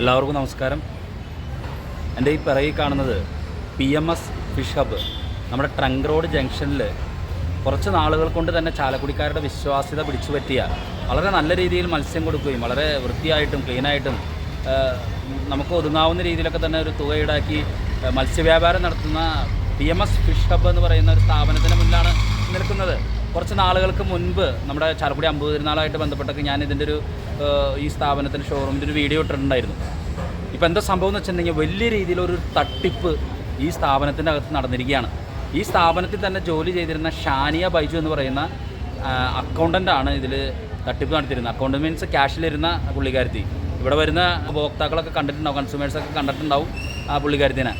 എല്ലാവർക്കും നമസ്കാരം. എന്റെ ഈ പിറകിൽ കാണുന്നത് P M S fish hub നമ്മുടെ ട്രങ്ക് റോഡ് ജംഗ്ഷനിൽ കുറച്ച് നാളുകൾ കൊണ്ട് തന്നെ ചാലക്കുടിക്കാരുടെ വിശ്വാസ്യത പിടിച്ചു പറ്റിയ വളരെ നല്ല രീതിയിൽ മത്സ്യം കൊടുക്കുകയും വളരെ വൃത്തിയായിട്ടും ക്ലീനായിട്ടും നമുക്ക് ഒതുങ്ങാവുന്ന രീതിയിലൊക്കെ തന്നെ ഒരു തുക ഈടാക്കി മത്സ്യവ്യാപാരം നടത്തുന്ന P M S fish hub എന്ന് പറയുന്ന ഒരു സ്ഥാപനത്തിന് മുന്നിലാണ് നിൽക്കുന്നത്. കുറച്ച് നാളുകൾക്ക് മുൻപ് നമ്മുടെ ചാലക്കുടി അമ്പത് തിരുനാളായിട്ട് ബന്ധപ്പെട്ടൊക്കെ ഞാൻ ഇതിന്റെ ഒരു ഈ സ്ഥാപനത്തിന്റെ ഷോറൂമിന്റെ ഒരു വീഡിയോ ഇട്ടിട്ടുണ്ടായിരുന്നു. ഇപ്പോൾ എന്താ സംഭവം എന്ന് വെച്ചിട്ടുണ്ടെങ്കിൽ വലിയ രീതിയിലൊരു തട്ടിപ്പ് ഈ സ്ഥാപനത്തിന്റെ അകത്ത് നടന്നിരിക്കുകയാണ്. ഈ സ്ഥാപനത്തിൽ തന്നെ ജോലി ചെയ്തിരുന്ന ഷാനിയ ബൈജു എന്ന് പറയുന്ന അക്കൗണ്ടന്റ് ആണ് ഇതിൽ തട്ടിപ്പ് നടത്തിയിരുന്നത്. അക്കൗണ്ട് മീൻസ് ക്യാഷിലിരുന്ന പുള്ളിക്കാരത്തി. ഇവിടെ വരുന്ന ഉപഭോക്താക്കളൊക്കെ കണ്ടിട്ടുണ്ടാവും കൺസ്യൂമേഴ്സൊക്കെ കണ്ടിട്ടുണ്ടാവും ആ പുള്ളിക്കാരത്തിനെ.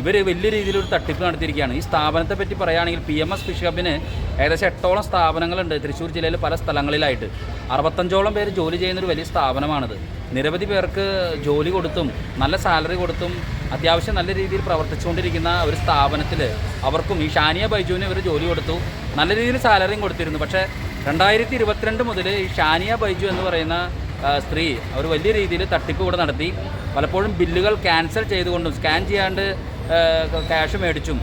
ഇവർ വലിയ രീതിയിൽ ഒരു തട്ടിപ്പ് നടത്തിയിരിക്കുകയാണ്. ഈ സ്ഥാപനത്തെ പറ്റി പറയുകയാണെങ്കിൽ പി എം എസ് ഫിഷ് ഹബിന് ഏകദേശം എട്ടോളം സ്ഥാപനങ്ങളുണ്ട് തൃശ്ശൂർ ജില്ലയിൽ പല സ്ഥലങ്ങളിലായിട്ട്. അറുപത്തഞ്ചോളം പേര് ജോലി ചെയ്യുന്ന ഒരു വലിയ സ്ഥാപനമാണിത്. നിരവധി പേർക്ക് ജോലി കൊടുത്തും നല്ല സാലറി കൊടുത്തും അത്യാവശ്യം നല്ല രീതിയിൽ പ്രവർത്തിച്ചുകൊണ്ടിരിക്കുന്ന ഒരു സ്ഥാപനത്തിൽ അവർക്കും ഈ ഷാനിയ ബൈജുവിന് ഇവർ ജോലി കൊടുത്തു. നല്ല രീതിയിൽ സാലറിയും കൊടുത്തിരുന്നു. പക്ഷേ രണ്ടായിരത്തി ഇരുപത്തിരണ്ട് മുതൽ ഈ ഷാനിയ ബൈജു എന്ന് പറയുന്ന സ്ത്രീ അവർ വലിയ രീതിയിൽ തട്ടിപ്പ് കൂടെ നടത്തി. പലപ്പോഴും ബില്ലുകൾ ക്യാൻസൽ ചെയ്തുകൊണ്ടും സ്കാൻ ചെയ്യാണ്ട് ക്യാഷ് മേടിച്ചും.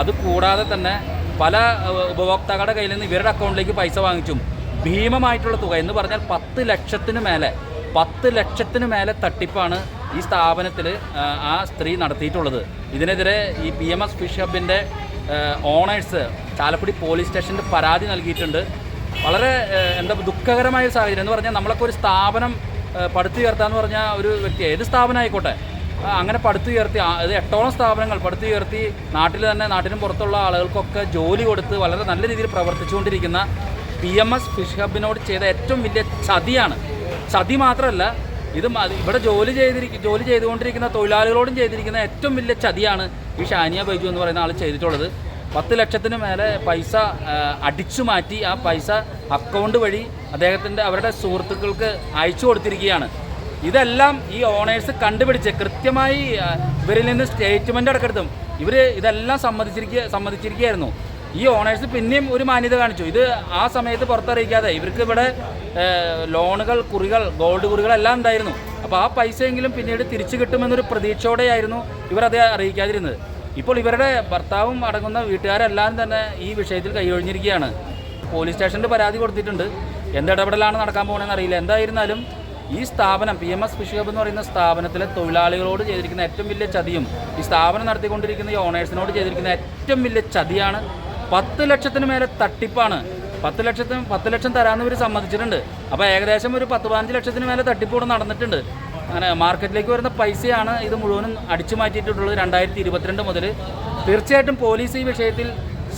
അത് കൂടാതെ തന്നെ പല ഉപഭോക്താക്കളുടെ കയ്യിൽ നിന്ന് ഇവരുടെ അക്കൗണ്ടിലേക്ക് പൈസ വാങ്ങിച്ചും. ഭീമമായിട്ടുള്ള തുക എന്ന് പറഞ്ഞാൽ പത്ത് ലക്ഷത്തിന് മേലെ പത്ത് ലക്ഷത്തിന് മേലെ തട്ടിപ്പാണ് ഈ സ്ഥാപനത്തിൽ ആ സ്ത്രീ നടത്തിയിട്ടുള്ളത്. ഇതിനെതിരെ ഈ പി എം എസ് ഫിഷ് ഹബിന്റെ ഓണേഴ്സ് ചാലക്കുടി പോലീസ് സ്റ്റേഷനിൽ പരാതി നൽകിയിട്ടുണ്ട്. വളരെ എന്താ ദുഃഖകരമായ സാഹചര്യം എന്ന് പറഞ്ഞാൽ നമ്മളൊക്കെ ഒരു സ്ഥാപനം പടുത്തുയർത്താന്ന് പറഞ്ഞാൽ ഒരു വ്യക്തി ഏത് സ്ഥാപനം ആയിക്കോട്ടെ അങ്ങനെ പടുത്തുയർത്തി അത് എട്ടോളം സ്ഥാപനങ്ങൾ പടുത്തുയർത്തി നാട്ടിൽ തന്നെ നാട്ടിനും പുറത്തുള്ള ആളുകൾക്കൊക്കെ ജോലി കൊടുത്ത് വളരെ നല്ല രീതിയിൽ പ്രവർത്തിച്ചുകൊണ്ടിരിക്കുന്ന പി എം എസ് ഫിഷ് ഹബിനോട് ചെയ്ത ഏറ്റവും വലിയ ചതിയാണ്. ചതി മാത്രമല്ല ഇത് ഇവിടെ ജോലി ചെയ്തിരിക്കും ജോലി ചെയ്തുകൊണ്ടിരിക്കുന്ന തൊഴിലാളികളോടും ചെയ്തിരിക്കുന്ന ഏറ്റവും വലിയ ചതിയാണ് ഈ ഷാനിയ ബൈജു എന്ന് പറയുന്ന ആൾ ചെയ്തിട്ടുള്ളത്. പത്ത് ലക്ഷത്തിന് മേലെ പൈസ അടിച്ചു മാറ്റി ആ പൈസ അക്കൗണ്ട് വഴി അദ്ദേഹത്തിന്റെ അവരുടെ സുഹൃത്തുക്കൾക്ക് അയച്ചു കൊടുത്തിരിക്കുകയാണ്. ഇതെല്ലാം ഈ ഓണേഴ്സ് കണ്ടുപിടിച്ച് കൃത്യമായി ഇവരിൽ നിന്ന് സ്റ്റേറ്റ്മെന്റ് അടക്കെടുത്തും ഇവർ ഇതെല്ലാം സമ്മതിച്ചിരിക്കുക സമ്മതിച്ചിരിക്കുകയായിരുന്നു. ഈ ഓണേഴ്സ് പിന്നെയും ഒരു മാന്യത കാണിച്ചു. ഇത് ആ സമയത്ത് പുറത്തറിയിക്കാതെ ഇവർക്ക് ഇവിടെ ലോണുകൾ കുറികൾ ഗോൾഡ് കുറികളെല്ലാം ഉണ്ടായിരുന്നു. അപ്പോൾ ആ പൈസയെങ്കിലും പിന്നീട് തിരിച്ചു കിട്ടുമെന്നൊരു പ്രതീക്ഷയോടെയായിരുന്നു ഇവർ അത് അറിയിക്കാതിരുന്നത്. ഇപ്പോൾ ഇവരുടെ ഭർത്താവും അടങ്ങുന്ന വീട്ടുകാരെല്ലാം തന്നെ ഈ വിഷയത്തിൽ കൈയൊഴിഞ്ഞിരിക്കുകയാണ്. പോലീസ് സ്റ്റേഷനിൽ പരാതി കൊടുത്തിട്ടുണ്ട്. എന്ത് ഇടപെടലാണ് നടക്കാൻ പോകണമെന്ന് അറിയില്ല. എന്തായിരുന്നാലും ഈ സ്ഥാപനം P M S fish hub എന്ന് പറയുന്ന സ്ഥാപനത്തിലെ തൊഴിലാളികളോട് ചെയ്തിരിക്കുന്ന ഏറ്റവും വലിയ ചതിയും ഈ സ്ഥാപനം നടത്തിക്കൊണ്ടിരിക്കുന്ന ഈ ഓണേഴ്സിനോട് ചെയ്തിരിക്കുന്ന ഏറ്റവും വലിയ ചതിയാണ് പത്ത് ലക്ഷത്തിന് മേലെ തട്ടിപ്പാണ്. പത്ത് ലക്ഷത്തിന് പത്ത് ലക്ഷം തരാമെന്ന് ഇവർ സമ്മതിച്ചിട്ടുണ്ട്. അപ്പോൾ ഏകദേശം ഒരു പത്ത് പതിനഞ്ച് ലക്ഷത്തിന് മേലെ തട്ടിപ്പ് ഇവിടെ നടന്നിട്ടുണ്ട്. അങ്ങനെ മാർക്കറ്റിലേക്ക് വരുന്ന പൈസയാണ് ഇത് മുഴുവനും അടിച്ചു മാറ്റിയിട്ടുള്ളത് രണ്ടായിരത്തി ഇരുപത്തിരണ്ട് മുതൽ തീർച്ചയായിട്ടും പോലീസ് ഈ വിഷയത്തിൽ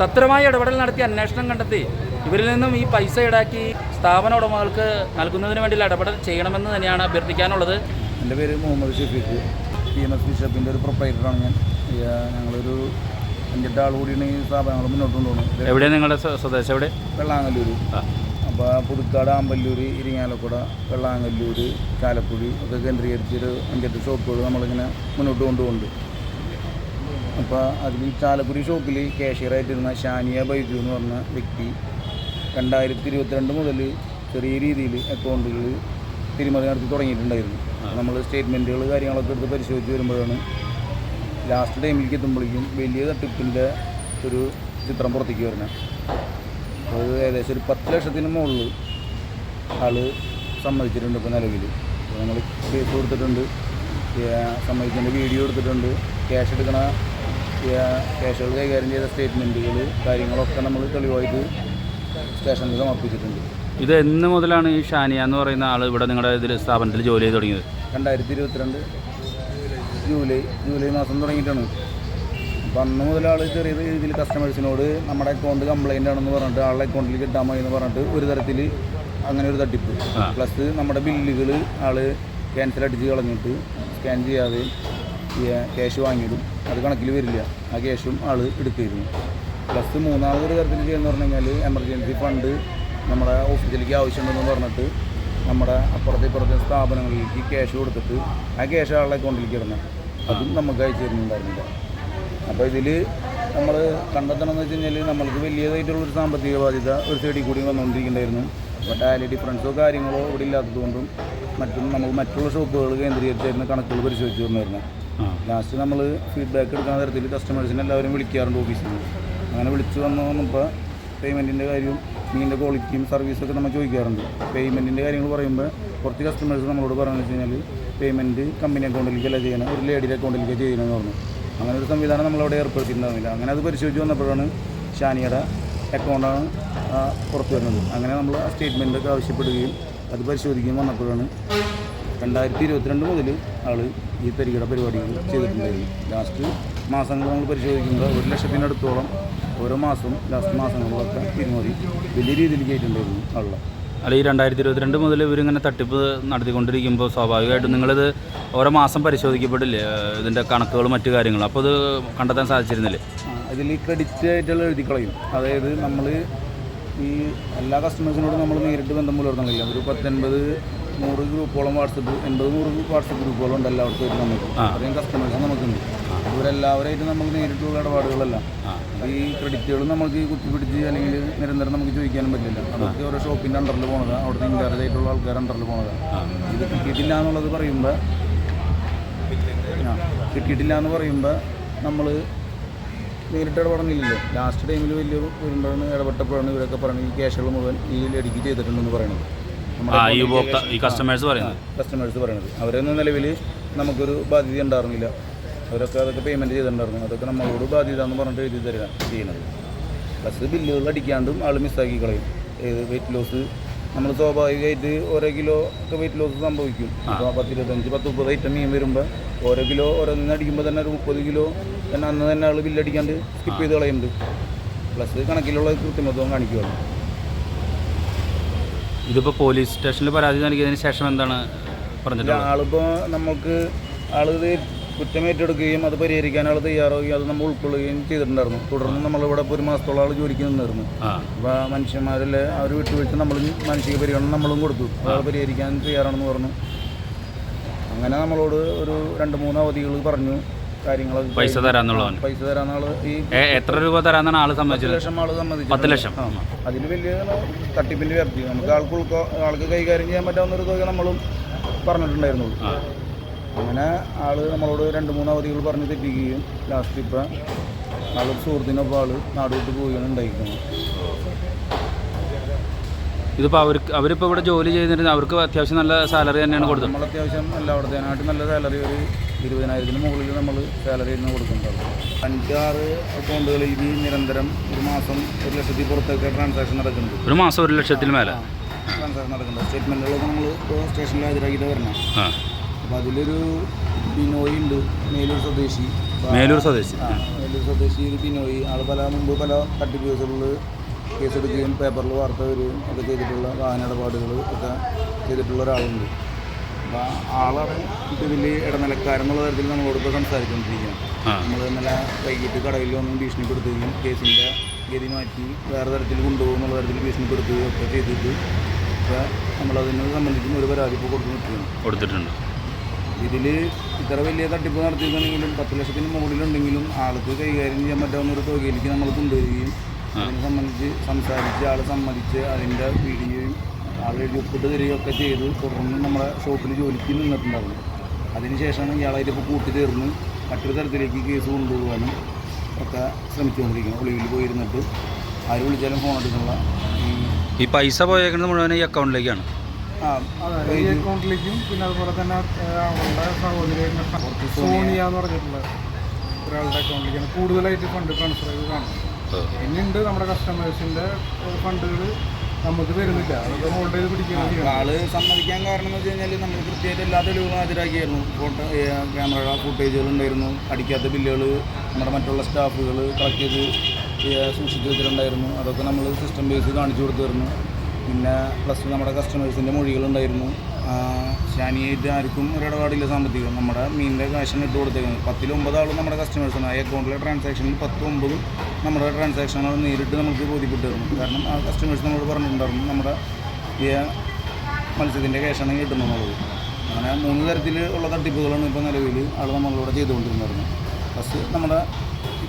സത്രമായ ഇടപെടൽ നടത്തി അന്വേഷണം കണ്ടെത്തി. ഇവരിൽ നിന്നും ഈ പൈസ ഈടാക്കി സ്ഥാപന ഉടമകൾക്ക് നൽകുന്നതിന് വേണ്ടി ഇടപെടൽ ചെയ്യണമെന്ന് തന്നെയാണ് അഭ്യർത്ഥിക്കാനുള്ളത്. എന്റെ പേര് Muhammad Shefeeq. P M S ബിഷപ്പിന്റെ ഒരു പ്രൊപ്പൈറ്ററാണ് ഞാൻ. ഞങ്ങളൊരു അഞ്ചെട്ട് ആൾ കൂടിയാണ് ഈ സ്ഥാപനങ്ങൾ മുന്നോട്ട് കൊണ്ടുപോകുന്നത്. എവിടെയാണ് നിങ്ങളുടെ സ്വ- സ്വദേശം എവിടെ? വെള്ളാങ്ങല്ലൂർ. അപ്പോൾ പുതുക്കാട് ആമ്പല്ലൂർ ഇരിങ്ങാലക്കുട വെള്ളാങ്ങല്ലൂർ ചാലക്കുഴി ഒക്കെ കേന്ദ്രീകരിച്ചൊരു അഞ്ചെട്ട് ഷോപ്പുകൾ നമ്മളിങ്ങനെ മുന്നോട്ട് കൊണ്ടുപോകുന്നുണ്ട്. അപ്പോൾ അതിൽ ചാലക്കുടി ഷോപ്പിൽ കാഷ്യറായിട്ടിരുന്ന ഷാനിയ ബൈജു എന്ന് പറഞ്ഞ വ്യക്തി രണ്ടായിരത്തി ഇരുപത്തിരണ്ട് മുതൽ ചെറിയ രീതിയിൽ അക്കൗണ്ടുകൾ തിരിമറി നടത്തി തുടങ്ങിയിട്ടുണ്ടായിരുന്നു. നമ്മൾ സ്റ്റേറ്റ്മെന്റുകൾ കാര്യങ്ങളൊക്കെ എടുത്ത് പരിശോധിച്ച് വരുമ്പോഴാണ് ലാസ്റ്റ് ടൈമിലേക്ക് എത്തുമ്പോഴേക്കും വലിയ തട്ടിപ്പിന്റെ ഒരു ചിത്രം പുറത്തേക്ക് വരുന്നത്. അത് ഏകദേശം ഒരു പത്ത് ലക്ഷത്തിന് മുകളിൽ ആൾ സമ്മതിച്ചിട്ടുണ്ട് ഇപ്പോൾ നിലവിൽ അപ്പോൾ നമ്മൾ കേസ് കൊടുത്തിട്ടുണ്ട്. സമ്മതിച്ചതിന്റെ വീഡിയോ എടുത്തിട്ടുണ്ട്. ക്യാഷ് എടുക്കണ ക്യാഷുകൾ കൈകാര്യം ചെയ്ത സ്റ്റേറ്റ്മെന്റുകൾ കാര്യങ്ങളൊക്കെ നമ്മൾ തെളിവായിട്ട് സ്റ്റേഷനിൽ സമർപ്പിച്ചിട്ടുണ്ട് ഇത് എന്ന് മുതലാണ് ഈ ഷാനിയ എന്ന് പറയുന്ന ആൾ ഇവിടെ നിങ്ങളുടെ ഇതിൽ സ്ഥാപനത്തിൽ ജോലി ചെയ്ത് തുടങ്ങിയത്? രണ്ടായിരത്തി ഇരുപത്തിരണ്ട് ജൂലൈ ജൂലൈ മാസം തുടങ്ങിയിട്ടാണ്. അപ്പം അന്ന് മുതൽ ആൾ ചെറിയ രീതിയിൽ കസ്റ്റമേഴ്സിനോട് നമ്മുടെ അക്കൗണ്ട് കംപ്ലൈന്റ് ആണെന്ന് പറഞ്ഞിട്ട് ആളുടെ അക്കൗണ്ടിൽ കിട്ടാൻ മതി എന്ന് പറഞ്ഞിട്ട് ഒരു തരത്തിൽ അങ്ങനെ ഒരു തട്ടിപ്പ്. പ്ലസ് നമ്മുടെ ബില്ലുകൾ ആൾ ക്യാൻസൽ അടിച്ച് കളഞ്ഞിട്ട് സ്കാൻ ചെയ്യാതെ ക്യാഷ് വാങ്ങിയിടും. അത് കണക്കിൽ വരില്ല. ആ ക്യാഷും ആൾ എടുത്തിരുന്നു പ്ലസ് മൂന്നാമതൊരു തരത്തിൽ ചെയ്യുന്ന പറഞ്ഞു കഴിഞ്ഞാൽ എമർജൻസി ഫണ്ട് നമ്മുടെ ഓഫീസിലേക്ക് ആവശ്യമുണ്ടെന്ന് പറഞ്ഞിട്ട് നമ്മുടെ അപ്പുറത്തെ ഇപ്പുറത്തെ സ്ഥാപനങ്ങളിലേക്ക് ക്യാഷ് കൊടുത്തിട്ട് ആ ക്യാഷ് ആളുടെ അക്കൗണ്ടിലേക്ക് ഇടുന്നത് അതും നമുക്ക് അയച്ചു തരുന്നുണ്ടായിരുന്നില്ല. അപ്പോൾ ഇതിൽ നമ്മൾ കണ്ടെത്തണമെന്ന് വെച്ച് കഴിഞ്ഞാൽ നമ്മൾക്ക് വലിയതായിട്ടുള്ളൊരു സാമ്പത്തിക ബാധ്യത ഒരു സൈഡിൽ കൂടി വന്നുകൊണ്ടിരിക്കുന്നുണ്ടായിരുന്നു അപ്പോൾ ടാലി ഡിഫറൻസോ കാര്യങ്ങളോ ഇവിടെ ഇല്ലാത്തതുകൊണ്ടും മറ്റും നമ്മൾ മറ്റുള്ള ഷോപ്പുകൾ കേന്ദ്രീകരിച്ചായിരുന്നു കണക്കുകൾ പരിശോധിച്ച് വന്നിരുന്നത് ലാസ്റ്റ് നമ്മൾ ഫീഡ്ബാക്ക് എടുക്കുന്ന തരത്തിൽ കസ്റ്റമേഴ്സിനെ എല്ലാവരും വിളിക്കാറുണ്ട് ഓഫീസിൽ നിന്ന് അങ്ങനെ വിളിച്ചു വന്ന് വന്നപ്പോൾ പേയ്മെന്റിന്റെ കാര്യവും മീനിന്റെ ക്വാളിറ്റിയും സർവീസൊക്കെ നമ്മൾ ചോദിക്കാറുണ്ട്. പേയ്മെന്റിന്റെ കാര്യങ്ങൾ പറയുമ്പോൾ കുറച്ച് കസ്റ്റമേഴ്സ് നമ്മളോട് പറയുന്നത് വെച്ച് കഴിഞ്ഞാൽ പേയ്മെന്റ് കമ്പനി അക്കൗണ്ടിലേക്കല്ല ചെയ്യണം? ഒരു ലേഡിയുടെ അക്കൗണ്ടിലേക്ക് ചെയ്യണമെന്ന് പറഞ്ഞു. അങ്ങനെ ഒരു സംവിധാനം നമ്മളവിടെ ഏർപ്പെടുത്തിയിട്ടുണ്ടാവില്ല അങ്ങനെ അത് പരിശോധിച്ച് വന്നപ്പോഴാണ് ഷാനിയുടെ അക്കൗണ്ടാണ് പുറത്തു വരുന്നത്. അങ്ങനെ നമ്മൾ ആ സ്റ്റേറ്റ്മെന്റൊക്കെ ആവശ്യപ്പെടുകയും അത് പരിശോധിക്കുകയും വന്നപ്പോഴാണ് രണ്ടായിരത്തി ഇരുപത്തിരണ്ട് മുതൽ ആൾ ഈ തരികട പരിപാടികൾ ചെയ്തിട്ടുണ്ടായിരുന്നു ലാസ്റ്റ് മാസങ്ങൾ നമ്മൾ പരിശോധിക്കുമ്പോൾ ഒരു ലക്ഷത്തിനടുത്തോളം ഓരോ മാസവും ലാസ്റ്റ് മാസങ്ങളിലൊക്കെ തിരിമറി വലിയ രീതിയിൽ കയറ്റുണ്ടായിരുന്നു ആളുടെ അല്ല ഈ രണ്ടായിരത്തി ഇരുപത്തിരണ്ട് മുതൽ ഇവരിങ്ങനെ തട്ടിപ്പ് നടത്തിക്കൊണ്ടിരിക്കുമ്പോൾ സ്വാഭാവികമായിട്ടും നിങ്ങളിത് ഓരോ മാസം പരിശോധിക്കപ്പെടില്ലേ? ഇതിന്റെ കണക്കുകൾ മറ്റു കാര്യങ്ങളും. അപ്പോൾ ഇത് കണ്ടെത്താൻ സാധിച്ചിരുന്നില്ലേ? അതിൽ ക്രെഡിറ്റ് ആയിട്ടുള്ള എഴുതി കളയും അതായത് നമ്മൾ ഈ എല്ലാ കസ്റ്റമേഴ്സിനോടും നമ്മൾ നേരിട്ട് ബന്ധം പുലർത്തണില്ല ഒരു പത്തൊൻപത് നൂറ് ഗ്രൂപ്പോളം വാട്സപ്പ് എൺപത് നൂറ് വാട്സപ്പ് ഗ്രൂപ്പുകളും ഉണ്ട് എല്ലാവർക്കും നമുക്ക്. അത്രയും കസ്റ്റമേഴ്സ് നമുക്കുണ്ട്. ഇവരെല്ലാവരായിട്ട് നമുക്ക് നേരിട്ടുള്ള ഇടപാടുകളല്ല. ഈ ക്രെഡിറ്റുകളും നമുക്ക് കുത്തിപ്പിടിച്ച് അല്ലെങ്കിൽ നിരന്തരം നമുക്ക് ചോദിക്കാനും പറ്റില്ല. അതൊക്കെ ഓരോ ഷോപ്പിന്റെ അണ്ടറിൽ പോണത് അവിടുത്തെ ഇൻചാർജ് ആയിട്ടുള്ള ആൾക്കാർ അണ്ടറിൽ പോണത്. ഇത് കിട്ടിയിട്ടില്ല എന്നുള്ളത് പറയുമ്പോൾ കിട്ടിയിട്ടില്ല എന്ന് പറയുമ്പോൾ നമ്മൾ നേരിട്ട് ഇടപെടണില്ലല്ലോ. ലാസ്റ്റ് ടൈമിൽ വലിയ വരുമ്പോഴാണ് ഇടപെട്ടപ്പോഴാണ് ഇവരൊക്കെ പറയുന്നത് ഈ ക്യാഷുകൾ മുഴുവൻ ഈ ലഡിക്ക് ചെയ്തിട്ടുണ്ടെന്ന് പറയുന്നത് ആ ഈ ഉപഭോക്ത ഈ കസ്റ്റമേഴ്സ് പറയുന്നത്. കസ്റ്റമേഴ്സ് പറയുന്നത്. അവരൊന്നും നിലവിൽ നമുക്കൊരു ബാധ്യത ഉണ്ടായിരുന്നില്ല. അവരൊക്കെ അതൊക്കെ പേയ്മെന്റ് ചെയ്തിട്ടുണ്ടായിരുന്നു. അതൊക്കെ നമ്മളോട് ബാധ്യത എന്ന് പറഞ്ഞിട്ട് എഴുതി തരിക ചെയ്യുന്നത്. പ്ലസ് ബില്ലുകൾ അടിക്കാണ്ടും ആൾ മിസ്സാക്കി കളയും. ഏത് വെയിറ്റ് ലോസ് നമ്മൾ സ്വാഭാവികമായിട്ട് ഓരോ കിലോ ഒക്കെ വെയിറ്റ് ലോസ് സംഭവിക്കും. ഇപ്പോൾ പത്ത് ഇരുപത്തഞ്ച് പത്ത് മുപ്പത് ഐറ്റം മീൻ വരുമ്പോൾ ഓരോ കിലോ ഓരോന്നിന് അടിക്കുമ്പോൾ തന്നെ ഒരു മുപ്പത് കിലോ തന്നെ അന്ന് തന്നെ ആൾ ബില്ലടിക്കാണ്ട് സ്കിപ്പ് ചെയ്ത് കളയുന്നുണ്ട്. പ്ലസ് കണക്കിലുള്ള കൃത്രിമത്വം കാണിക്കുമല്ലോ ഇതിപ്പോൾ പോലീസ് സ്റ്റേഷനിൽ പരാതി നൽകിയതിന് ശേഷം എന്താണ് പറഞ്ഞിട്ടുള്ളത്? ആളിപ്പോൾ നമുക്ക് ആളിത് കുറ്റം ഏറ്റെടുക്കുകയും അത് പരിഹരിക്കാൻ ആൾ തയ്യാറാവുകയും അത് നമ്മൾ ഉൾക്കൊള്ളുകയും ചെയ്തിട്ടുണ്ടായിരുന്നു. തുടർന്ന് നമ്മളിവിടെ ഇപ്പോൾ ഒരു മാസത്തോളം ആൾ ജോലിക്ക് നിന്നിരുന്നു. അപ്പോൾ മനുഷ്യന്മാരിലെ അവർ വിട്ടുവീഴ്ച നമ്മൾ മാനസിക പരിഗണന നമ്മളും കൊടുത്തു. അത് പരിഹരിക്കാൻ തയ്യാറാണെന്ന് പറഞ്ഞു. അങ്ങനെ നമ്മളോട് ഒരു രണ്ട് മൂന്ന് അവധികൾ പറഞ്ഞു. കാര്യങ്ങളൊക്കെ പൈസ തരാന്നുള്ളതാണ്. പൈസ തരാന്നാൾ ഈ എത്ര രൂപ തരാന്നാണ് ആൾ പത്ത് സമ്മതിച്ചത്? ലക്ഷം ആൾ സമ്മതിച്ചു. പത്ത് ലക്ഷം. അതിന് വലിയ തട്ടിപ്പിന്റെ വ്യാപ്തി. നമുക്ക് ആൾക്ക് ഉൾക്കോ ആൾക്ക് കൈകാര്യം ചെയ്യാൻ പറ്റാവുന്ന ഒരു തുക നമ്മളും പറഞ്ഞിട്ടുണ്ടായിരുന്നുള്ളൂ. ആ. അങ്ങനെ ആൾ നമ്മളോട് രണ്ട് മൂന്ന് അവധികൾ പറഞ്ഞ് തെറ്റിക്കുകയും ലാസ്റ്റ് ഇപ്പം ആൾ സുഹൃത്തിനൊപ്പം ആൾ നാടുവിട്ട് പോവുകയാണ് ഉണ്ടായിരിക്കുന്നത്. ഇതിപ്പോൾ അവർക്ക് അവരിപ്പോൾ ഇവിടെ ജോലി ചെയ്തിരുന്ന അവർക്ക് അത്യാവശ്യം നല്ല സാലറി തന്നെയാണ് കൊടുത്തത്. നമ്മൾ അത്യാവശ്യം എല്ലായിടത്തേനായിട്ട് നല്ല സാലറി ഒരു ഇരുപതിനായിരത്തിന് മുകളിൽ നമ്മൾ സാലറി ഇന്ന് കൊടുക്കുന്നുണ്ടാവും അഞ്ചാറ് അക്കൗണ്ടുകൾ ഈ നിരന്തരം ഒരു മാസം ഒരു ലക്ഷത്തിൽ പുറത്തൊക്കെ ട്രാൻസാക്ഷൻ നടക്കുന്നുണ്ട്. ഒരു മാസം ഒരു ലക്ഷത്തിൽ മേലെ. ട്രാൻസാക്ഷൻ നടക്കുന്നുണ്ട്. സ്റ്റേറ്റ്മെന്റുകളൊക്കെ നമ്മൾ ഇപ്പോൾ സ്റ്റേഷനിൽ ഹാജരാക്കിയിട്ട് വരണം. അപ്പോൾ അതിലൊരു ബിനോയ് ഉണ്ട് മേലൂർ സ്വദേശി. മേലൂർ സ്വദേശി. മേലൂർ സ്വദേശി ഒരു ബിനോയ്. ആൾ പല മുമ്പ് പല തട്ടിപ്പ് കേസുകളിൽ കേസെടുക്കുകയും പേപ്പറിൽ വാർത്ത വരികയും ഒക്കെ ചെയ്തിട്ടുള്ള വാഹന ഇടപാടുകൾ ഒക്കെ ചെയ്തിട്ടുള്ള ഒരാളുണ്ട്. അപ്പോൾ ആളാണ് വലിയ ഇടനിലക്കാരെന്നുള്ള തരത്തിൽ നമ്മളോട് ഇപ്പോൾ സംസാരിച്ചുകൊണ്ടിരിക്കുകയാണ് നമ്മൾ ഇന്നലെ വൈകിട്ട് കടയിൽ വന്ന് ഭീഷണിപ്പെടുത്തുകയും കേസിന്റെ ഗതി മാറ്റി വേറെ തരത്തിൽ കൊണ്ടുപോകും എന്നുള്ള തരത്തിൽ ഭീഷണിപ്പെടുത്തുകയും ഒക്കെ ചെയ്തിട്ട് ഇപ്പോൾ നമ്മളതിനെ സംബന്ധിച്ചും ഒരു പരാതി ഇപ്പോൾ കൊടുത്തു നിൽക്കുകയാണ്. കൊടുത്തിട്ടുണ്ട്. ഇതിൽ ഇത്ര വലിയ തട്ടിപ്പ് നടത്തിയിട്ടുണ്ടെങ്കിലും പത്ത് ലക്ഷത്തിന് മുകളിലുണ്ടെങ്കിലും ആൾക്ക് കൈകാര്യം ചെയ്യാൻ പറ്റാവുന്ന ഒരു തുകയിലേക്ക് നമ്മൾ കൊണ്ടുവരികയും അതിനെ സംബന്ധിച്ച് സംസാരിച്ച് ആൾ സമ്മതിച്ച് അതിന്റെ വീഡിയോയും ആൾ എഴുതി ഒപ്പിട്ട് തരികയൊക്കെ ചെയ്ത്. തുടർന്ന് നമ്മുടെ ഷോപ്പിൽ ജോലിക്ക് നിന്നിട്ടുണ്ടായിരുന്നു. അതിനുശേഷമാണ് ഇയാളായിട്ട് ഇപ്പോൾ കൂട്ടിച്ചേർന്ന് മറ്റൊരു തരത്തിലേക്ക് കേസ് കൊണ്ടുപോകാനും ഒക്കെ ശ്രമിച്ചുകൊണ്ടിരിക്കുന്നത്. ഒളിവിൽ പോയിരുന്നിട്ട് ആര് വിളിച്ചാലും ഫോൺ എടുക്കുന്നുള്ള ഈ പൈസ പോയേക്കുന്നത് മുഴുവൻ ഈ അക്കൗണ്ടിലേക്കാണ്. ആ അതെ ഈ അക്കൗണ്ടിലേക്കും പിന്നെ അതുപോലെ തന്നെ അവളുടെ സഹോദരിയുടെ സോണിയ എന്ന് പറഞ്ഞിട്ടുള്ള ഒരാളുടെ അക്കൗണ്ടിലേക്കാണ് കൂടുതലായിട്ട് ഫണ്ട് ട്രാൻസ്ഫർ ചെയ്ത് കാണുന്നത് പിന്നെയുണ്ട് നമ്മുടെ കസ്റ്റമേഴ്സിന്റെ ഫണ്ടുകൾ നമുക്ക് വരുന്നില്ല അതൊക്കെ ഹോൾഡ് ചെയ്ത് പിടിക്കാൻ ആൾ സമ്മതിക്കാൻ കാരണം എന്ന് വെച്ച് കഴിഞ്ഞാൽ നമ്മൾ കൃത്യമായിട്ട് എല്ലാ തെളിവുകളും ഹാജരാക്കിയായിരുന്നു. ഫോട്ടോ ക്യാമറ ഫുട്ടേജുകൾ ഉണ്ടായിരുന്നു. അടിക്കാത്ത ബില്ലുകൾ നമ്മുടെ മറ്റുള്ള സ്റ്റാഫുകൾ കളക്ട് ചെയ്ത് സൂക്ഷിച്ചു വെച്ചിട്ടുണ്ടായിരുന്നു. അതൊക്കെ നമ്മൾ സിസ്റ്റം ബേസ് കാണിച്ചു കൊടുത്തിരുന്നു. പിന്നെ പ്ലസ് നമ്മുടെ കസ്റ്റമേഴ്സിന്റെ മൊഴികളുണ്ടായിരുന്നു. ഷാനിയായിട്ട് ആർക്കും ഒരു ഇടപാടില്ല സാമ്പത്തികം. നമ്മുടെ മീനിന്റെ കാശാണ് ഇട്ട് കൊടുത്തേക്കുന്നത്. പത്തിൽ ഒമ്പതാളും നമ്മുടെ കസ്റ്റമേഴ്സാണ് ആ അക്കൗണ്ടിലെ ട്രാൻസാക്ഷനിൽ പത്ത് ഒമ്പതും നമ്മുടെ ട്രാൻസാക്ഷനുകൾ നേരിട്ട് നമുക്ക് ബോധ്യപ്പെട്ടിരുന്നു കാരണം ആ കസ്റ്റമേഴ്സ് നമ്മളോട് പറഞ്ഞിട്ടുണ്ടായിരുന്നു നമ്മുടെ ഈ മത്സ്യത്തിന്റെ ക്യാഷാണ് കിട്ടുന്നുള്ളത് അങ്ങനെ മൂന്ന് തരത്തിൽ ഉള്ള തട്ടിപ്പുകളാണ് ഇപ്പോൾ നിലവിൽ ആൾ നമ്മളോട് ചെയ്തുകൊണ്ടിരുന്നത്. ഫസ്റ്റ് നമ്മുടെ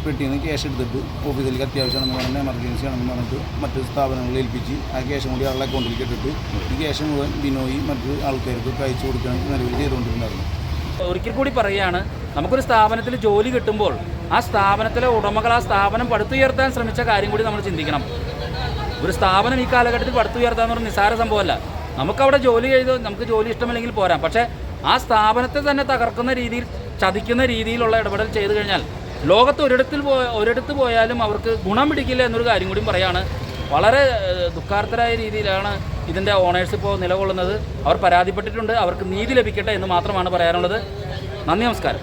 പെട്ടിയിൽ നിന്ന് ക്യാഷ് എടുത്തിട്ട് ഓഫീസിലേക്ക് അത്യാവശ്യമാണെന്ന് പറഞ്ഞാൽ എമർജൻസി ആണെന്ന് പറഞ്ഞിട്ട് മറ്റ് സ്ഥാപനങ്ങളിൽ ഏൽപ്പിച്ച് ആ ക്യാഷും കൂടി ആളുടെ അക്കൗണ്ടിലേക്ക് ഇട്ടിട്ട് ഈ ക്യാഷ് മുഴുവൻ ബിനോയി മറ്റ് ആൾക്കാർക്ക് അയച്ചു കൊടുക്കാൻ നിലവിൽ ചെയ്തുകൊണ്ടിരുന്നായിരുന്നു ഒരിക്കൽ കൂടി പറയുകയാണ് നമുക്കൊരു സ്ഥാപനത്തിൽ ജോലി കിട്ടുമ്പോൾ ആ സ്ഥാപനത്തിലെ ഉടമകൾ ആ സ്ഥാപനം പടുത്തുയർത്താൻ ശ്രമിച്ച കാര്യം കൂടി നമ്മൾ ചിന്തിക്കണം. ഒരു സ്ഥാപനം ഈ കാലഘട്ടത്തിൽ പടുത്തുയർത്താൻ എന്ന് പറഞ്ഞാൽ നിസ്സാര സംഭവമല്ല. നമുക്കവിടെ ജോലി ചെയ്ത് നമുക്ക് ജോലി ഇഷ്ടമില്ലെങ്കിൽ പോരാം. പക്ഷേ ആ സ്ഥാപനത്തെ തന്നെ തകർക്കുന്ന രീതിയിൽ ചതിക്കുന്ന രീതിയിലുള്ള ഇടപെടൽ ചെയ്തു കഴിഞ്ഞാൽ ലോകത്ത് ഒരിടത്തിൽ പോ ഒരിടത്ത് പോയാലും അവർക്ക് ഗുണം പിടിക്കില്ല എന്നൊരു കാര്യം കൂടി പറയാണ്. വളരെ ദുഃഖാർത്ഥരായ രീതിയിലാണ് ഇതിന്റെ ഓണേഴ്സ് ഇപ്പോൾ നിലകൊള്ളുന്നത്. അവർ പരാതിപ്പെട്ടിട്ടുണ്ട്. അവർക്ക് നീതി ലഭിക്കട്ടെ എന്ന് മാത്രമാണ് പറയാനുള്ളത്. നന്ദി നമസ്കാരം.